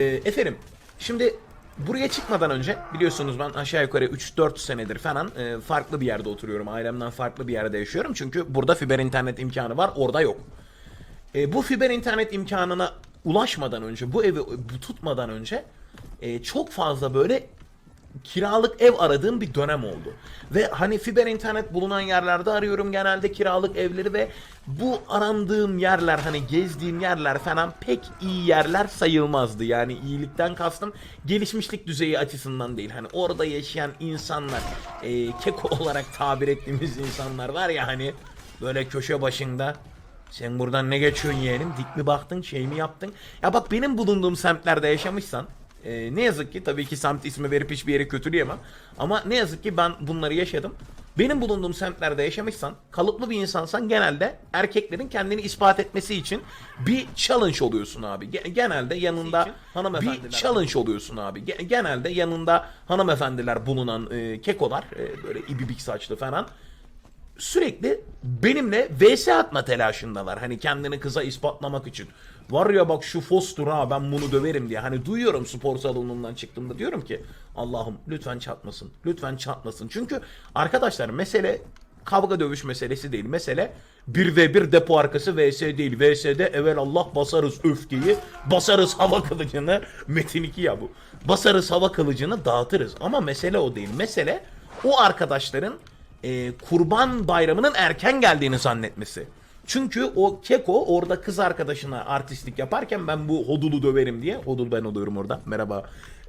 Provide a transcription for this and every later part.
Ee, efendim şimdi buraya çıkmadan önce biliyorsunuz ben aşağı yukarı 3-4 senedir falan e, farklı bir yerde oturuyorum. Ailemden farklı bir yerde yaşıyorum. Çünkü burada fiber internet imkanı var orada yok. E, bu fiber internet imkanına ulaşmadan önce bu evi tutmadan önce e, çok fazla böyle kiralık ev aradığım bir dönem oldu. Ve hani fiber internet bulunan yerlerde arıyorum genelde kiralık evleri ve bu arandığım yerler hani gezdiğim yerler falan pek iyi yerler sayılmazdı. Yani iyilikten kastım gelişmişlik düzeyi açısından değil. Hani orada yaşayan insanlar e, keko olarak tabir ettiğimiz insanlar var ya hani böyle köşe başında sen buradan ne geçiyorsun yeğenim? Dik mi baktın, şey mi yaptın? Ya bak benim bulunduğum semtlerde yaşamışsan e, ne yazık ki tabii ki semt ismi verip hiçbir yere kötüleyemem. Ama ne yazık ki ben bunları yaşadım. Benim bulunduğum semtlerde yaşamışsan, kalıplı bir insansan genelde erkeklerin kendini ispat etmesi için bir challenge oluyorsun abi. Ge- genelde yanında bir challenge oluyorsun abi. Ge- genelde yanında hanımefendiler bulunan e, kekolar, e, böyle ibibik saçlı falan sürekli benimle vs atma telaşındalar. Hani kendini kıza ispatlamak için. Var ya bak şu Foster ha ben bunu döverim diye. Hani duyuyorum spor salonundan çıktığımda diyorum ki Allah'ım lütfen çatmasın. Lütfen çatmasın. Çünkü arkadaşlar mesele kavga dövüş meselesi değil. Mesele 1v1 depo arkası vs değil. VS'de evvel Allah basarız öfkeyi, basarız hava kılıcını. Metin 2 ya bu. Basarız hava kılıcını dağıtırız. Ama mesele o değil. Mesele o arkadaşların e, kurban bayramının erken geldiğini zannetmesi. Çünkü o keko orada kız arkadaşına artistlik yaparken ben bu hodulu döverim diye. Hodul ben oluyorum orada. Merhaba.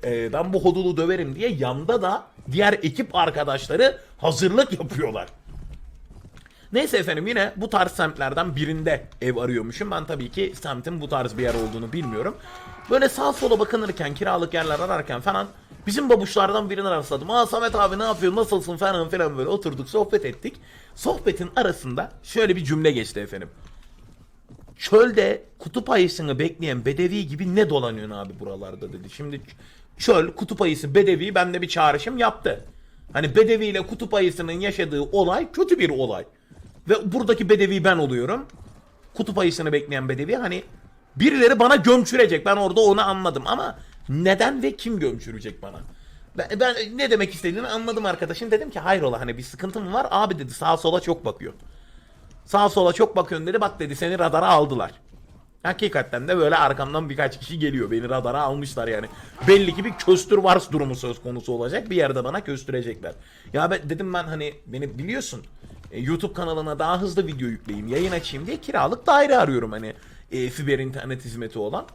E, ben bu hodulu döverim diye yanda da diğer ekip arkadaşları hazırlık yapıyorlar. Neyse efendim yine bu tarz semtlerden birinde ev arıyormuşum. Ben tabii ki semtin bu tarz bir yer olduğunu bilmiyorum. Böyle sağ sola bakınırken, kiralık yerler ararken falan bizim babuşlardan birini rastladım. Aa Samet abi ne yapıyorsun, nasılsın falan filan böyle oturduk sohbet ettik. Sohbetin arasında şöyle bir cümle geçti efendim. Çölde kutup ayısını bekleyen bedevi gibi ne dolanıyorsun abi buralarda dedi. Şimdi çöl, kutup ayısı, bedevi bende bir çağrışım yaptı. Hani bedevi ile kutup ayısının yaşadığı olay kötü bir olay. Ve buradaki bedevi ben oluyorum. Kutup ayısını bekleyen bedevi hani birileri bana gömçürecek. Ben orada onu anladım ama neden ve kim gömçürecek bana? Ben, ben ne demek istediğini anladım arkadaşın. Dedim ki hayrola hani bir sıkıntı mı var? Abi dedi sağa sola çok bakıyor. Sağa sola çok bakıyorsun dedi. Bak dedi seni radara aldılar. Hakikaten de böyle arkamdan birkaç kişi geliyor. Beni radara almışlar yani. Belli ki bir köstür vars durumu söz konusu olacak. Bir yerde bana köstürecekler. Ya ben dedim ben hani beni biliyorsun. E, YouTube kanalına daha hızlı video yükleyeyim, yayın açayım diye kiralık daire arıyorum hani e, fiber internet hizmeti olan.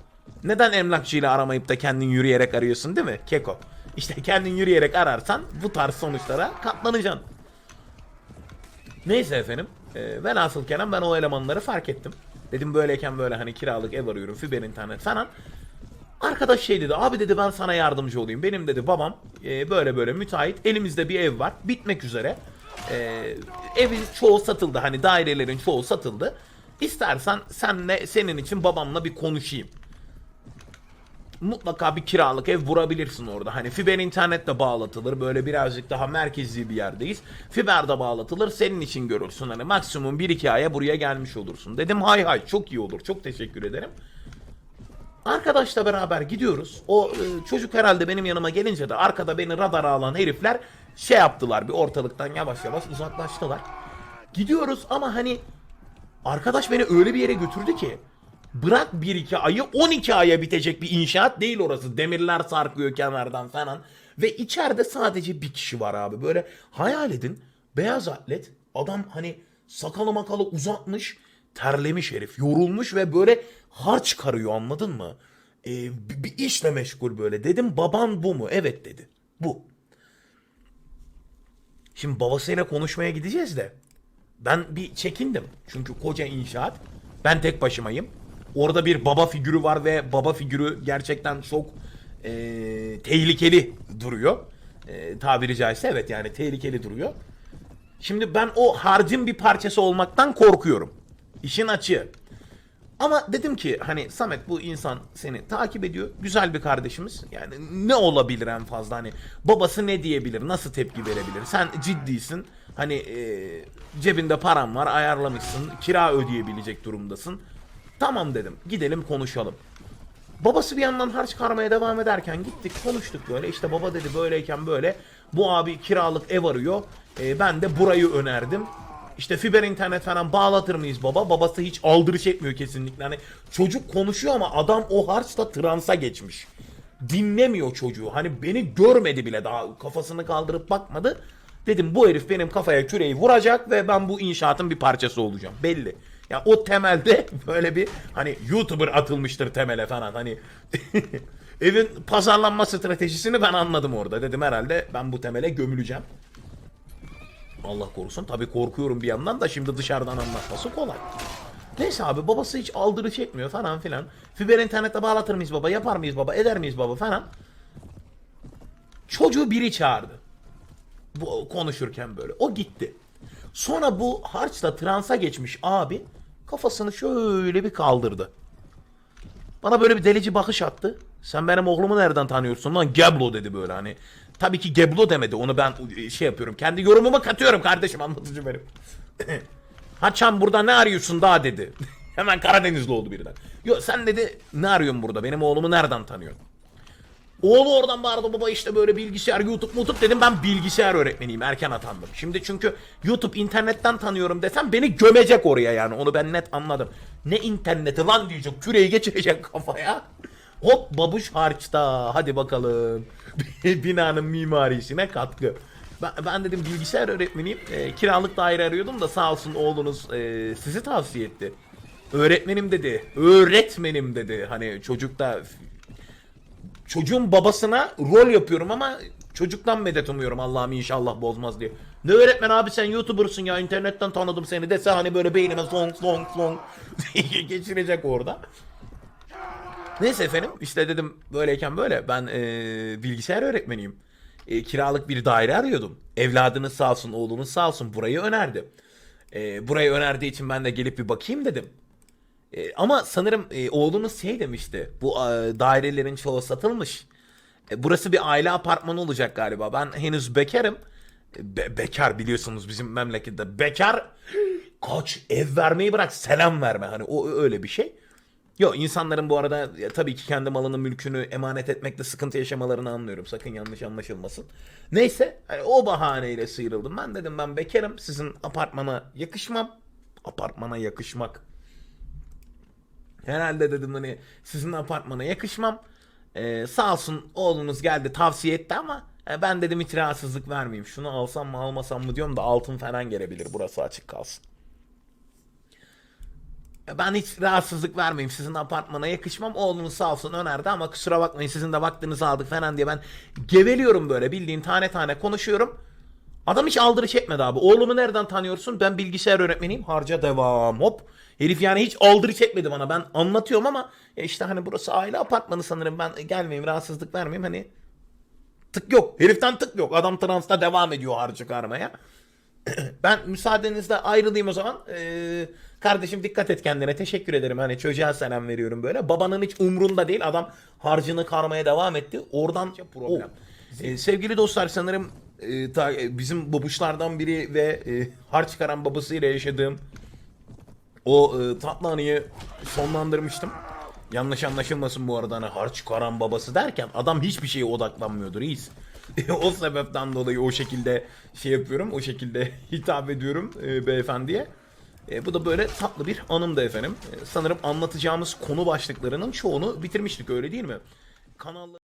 Neden emlakçıyla aramayıp da kendin yürüyerek arıyorsun değil mi? Keko. İşte kendin yürüyerek ararsan bu tarz sonuçlara katlanacaksın. Neyse efendim. E, velhasıl kelam ben o elemanları fark ettim. Dedim böyleyken böyle hani kiralık ev arıyorum, fiber internet falan. Arkadaş şey dedi abi dedi ben sana yardımcı olayım. Benim dedi babam e, böyle böyle müteahhit elimizde bir ev var bitmek üzere. E, evin çoğu satıldı hani dairelerin çoğu satıldı. İstersen senle senin için babamla bir konuşayım. Mutlaka bir kiralık ev vurabilirsin orada. Hani fiber internetle bağlatılır. Böyle birazcık daha merkezi bir yerdeyiz. Fiber de bağlatılır. Senin için görürsün. Hani maksimum 1-2 aya buraya gelmiş olursun. Dedim hay hay çok iyi olur. Çok teşekkür ederim. Arkadaşla beraber gidiyoruz. O e, çocuk herhalde benim yanıma gelince de arkada beni radara alan herifler şey yaptılar bir ortalıktan yavaş yavaş uzaklaştılar. Gidiyoruz ama hani arkadaş beni öyle bir yere götürdü ki bırak 1-2 ayı 12 aya bitecek bir inşaat değil orası. Demirler sarkıyor kenardan falan. Ve içeride sadece bir kişi var abi. Böyle hayal edin beyaz atlet adam hani sakalı makalı uzatmış terlemiş herif yorulmuş ve böyle harç karıyor anladın mı? Ee, bir, işle meşgul böyle. Dedim baban bu mu? Evet dedi. Bu. Şimdi babasıyla konuşmaya gideceğiz de ben bir çekindim. Çünkü koca inşaat. Ben tek başımayım. Orada bir baba figürü var ve baba figürü gerçekten çok e, tehlikeli duruyor. E, tabiri caizse evet yani tehlikeli duruyor. Şimdi ben o harcın bir parçası olmaktan korkuyorum. İşin açığı. Ama dedim ki hani Samet bu insan seni takip ediyor. Güzel bir kardeşimiz. Yani ne olabilir en fazla hani babası ne diyebilir? Nasıl tepki verebilir? Sen ciddisin. Hani e, cebinde paran var, ayarlamışsın. Kira ödeyebilecek durumdasın. Tamam dedim. Gidelim konuşalım. Babası bir yandan harç çıkarmaya devam ederken gittik konuştuk böyle işte baba dedi böyleyken böyle bu abi kiralık ev arıyor Ee, ben de burayı önerdim işte fiber internet falan bağlatır mıyız baba? Babası hiç aldırış etmiyor kesinlikle. Hani çocuk konuşuyor ama adam o harçla transa geçmiş. Dinlemiyor çocuğu. Hani beni görmedi bile. Daha kafasını kaldırıp bakmadı. Dedim bu herif benim kafaya küreği vuracak ve ben bu inşaatın bir parçası olacağım. Belli. Ya o temelde böyle bir hani YouTuber atılmıştır temele falan. Hani evin pazarlanma stratejisini ben anladım orada. Dedim herhalde ben bu temele gömüleceğim. Allah korusun. Tabii korkuyorum bir yandan da şimdi dışarıdan anlatması kolay. Neyse abi babası hiç aldırış etmiyor falan filan. Fiber internete bağlatır mıyız baba? Yapar mıyız baba? Eder miyiz baba falan. Çocuğu biri çağırdı. Bu konuşurken böyle. O gitti. Sonra bu harçla transa geçmiş abi kafasını şöyle bir kaldırdı. Bana böyle bir delici bakış attı. Sen benim oğlumu nereden tanıyorsun lan? Geblo dedi böyle hani. Tabii ki Geblo demedi. Onu ben e, şey yapıyorum. Kendi yorumumu katıyorum kardeşim anlatıcı benim. Haçan burada ne arıyorsun daha dedi. Hemen Karadenizli oldu birden. Yo sen dedi ne arıyorsun burada? Benim oğlumu nereden tanıyorsun? Oğlu oradan bağırdı baba işte böyle bilgisayar YouTube mutup dedim ben bilgisayar öğretmeniyim erken atandım. Şimdi çünkü YouTube internetten tanıyorum desem beni gömecek oraya yani onu ben net anladım. Ne interneti lan diyecek küreği geçirecek kafaya. Hop babuş harçta hadi bakalım. Binanın mimarisine katkı. Ben, ben dedim bilgisayar öğretmeniyim. E, kiralık daire arıyordum da sağ olsun oğlunuz e, sizi tavsiye etti. Öğretmenim dedi. Öğretmenim dedi. Hani çocuk da çocuğun babasına rol yapıyorum ama çocuktan medet umuyorum Allah'ım inşallah bozmaz diye. Ne öğretmen abi sen YouTuber'sın ya internetten tanıdım seni dese hani böyle beynime long long long geçirecek orada. Neyse efendim işte dedim böyleyken böyle ben eee, bilgisayar öğretmeniyim. Eee, kiralık bir daire arıyordum. Evladınız sağ olsun oğlunuz sağ olsun burayı önerdi. Eee, burayı önerdiği için ben de gelip bir bakayım dedim. E, ama sanırım e, oğlunuz şey demişti. Bu e, dairelerin çoğu satılmış. E, burası bir aile apartmanı olacak galiba. Ben henüz bekarım. E, be- bekar biliyorsunuz bizim memlekette. Bekar kaç ev vermeyi bırak selam verme. Hani o öyle bir şey. Yok insanların bu arada ya, tabii ki kendi malını mülkünü emanet etmekte sıkıntı yaşamalarını anlıyorum. Sakın yanlış anlaşılmasın. Neyse hani o bahaneyle sıyrıldım. Ben dedim ben bekarım. Sizin apartmana yakışmam. Apartmana yakışmak. Herhalde dedim hani sizin apartmana yakışmam. Ee, sağ olsun oğlunuz geldi tavsiye etti ama e, ben dedim hiç rahatsızlık vermeyeyim. Şunu alsam mı almasam mı diyorum da altın falan gelebilir burası açık kalsın. Ben hiç rahatsızlık vermeyeyim. Sizin apartmana yakışmam. Oğlunuz sağ olsun önerdi ama kusura bakmayın sizin de vaktinizi aldık falan diye ben geveliyorum böyle bildiğin tane tane konuşuyorum. Adam hiç aldırış etmedi abi. Oğlumu nereden tanıyorsun? Ben bilgisayar öğretmeniyim. Harca devam hop. Herif yani hiç aldırış etmedi bana. Ben anlatıyorum ama işte hani burası aile apartmanı sanırım. Ben gelmeyeyim rahatsızlık vermeyeyim hani. Tık yok. Heriften tık yok. Adam transta devam ediyor harcı çıkarmaya. ben müsaadenizle ayrılayım o zaman. Ee, kardeşim dikkat et kendine. Teşekkür ederim. Hani çocuğa selam veriyorum böyle. Babanın hiç umrunda değil. Adam harcını karmaya devam etti. Oradan problem. Ee, sevgili dostlar sanırım e, ta- e, bizim babuşlardan biri ve e, harç çıkaran babasıyla yaşadığım o e, tatlı anıyı sonlandırmıştım. Yanlış anlaşılmasın bu arada hani harç çıkaran babası derken adam hiçbir şeye odaklanmıyordur reis. o sebepten dolayı o şekilde şey yapıyorum, o şekilde hitap ediyorum e, beyefendiye. E, bu da böyle tatlı bir anımdı efendim. E, sanırım anlatacağımız konu başlıklarının çoğunu bitirmiştik öyle değil mi? Kanalları